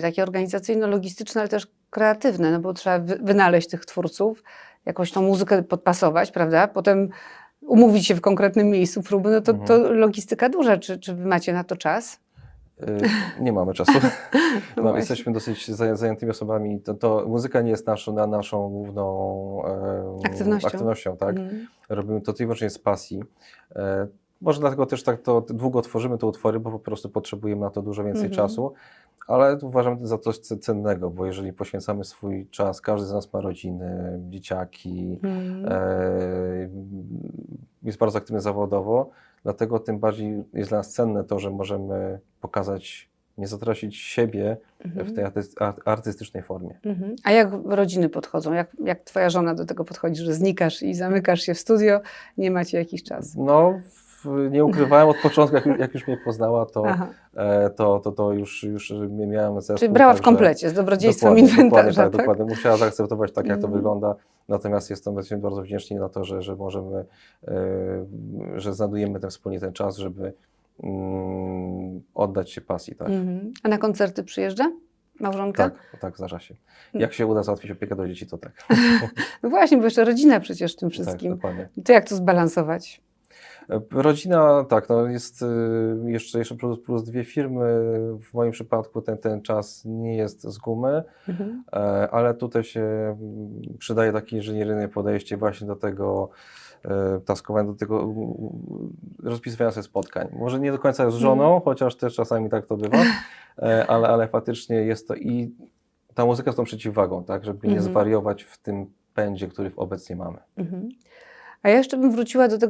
takie organizacyjno-logistyczne, ale też kreatywne, no bo trzeba wy- wynaleźć tych twórców, jakoś tą muzykę podpasować, prawda? Potem umówić się w konkretnym miejscu próby, no to, Mhm. to logistyka duża. Czy, czy wy macie na to czas? Y, Nie mamy czasu. No No, jesteśmy dosyć zajętymi osobami. To, to muzyka nie jest naszą, na naszą główną em, Aktywnością. aktywnością tak? Mhm. Robimy to tylko i wyłącznie z pasji. E, może dlatego też tak to długo tworzymy te utwory, bo po prostu potrzebujemy na to dużo więcej Mhm. czasu. Ale uważam to za coś ce- cennego, bo jeżeli poświęcamy swój czas, każdy z nas ma rodziny, dzieciaki, Mhm. e, jest bardzo aktywny zawodowo, dlatego tym bardziej jest dla nas cenne to, że możemy pokazać, nie zatracić siebie w tej ar- artystycznej formie. Mhm. A jak rodziny podchodzą? Jak, jak twoja żona do tego podchodzi, że znikasz i zamykasz się w studio, nie macie jakiś czas? No, nie ukrywałem od początku, jak, jak już mnie poznała, to, e, to, to, to już, już miałem zespół. Czyli brała w także- komplecie, z dobrodziejstwem Dokładnie, dokładnie inwentarza, tak, tak? dokładnie. Musiała zaakceptować tak, jak to Mhm. wygląda. Natomiast jestem bardzo wdzięczni na to, że, że możemy, e, że znajdujemy ten wspólnie ten czas, żeby mm, oddać się pasji, tak? Mhm. A na koncerty przyjeżdża małżonka? Tak, tak, zdarza się. Mm. Jak się uda załatwić opiekę do dzieci, to tak. No właśnie, bo jeszcze rodzina przecież w tym tak wszystkim. dokładnie. To jak to zbalansować? Rodzina, tak, no jest y, jeszcze, jeszcze plus, plus dwie firmy. W moim przypadku ten, ten czas nie jest z gumy, Mhm. e, ale tutaj się mm, przydaje takie inżynieryjne podejście właśnie do tego e, taskowania, do tego mm, rozpisywania sobie spotkań. Może nie do końca z żoną, chociaż też czasami tak to bywa, e, ale, ale faktycznie jest to i ta muzyka z tą przeciwwagą, tak, żeby nie Mhm. zwariować w tym pędzie, który obecnie mamy. Mhm. A ja jeszcze bym wróciła do tego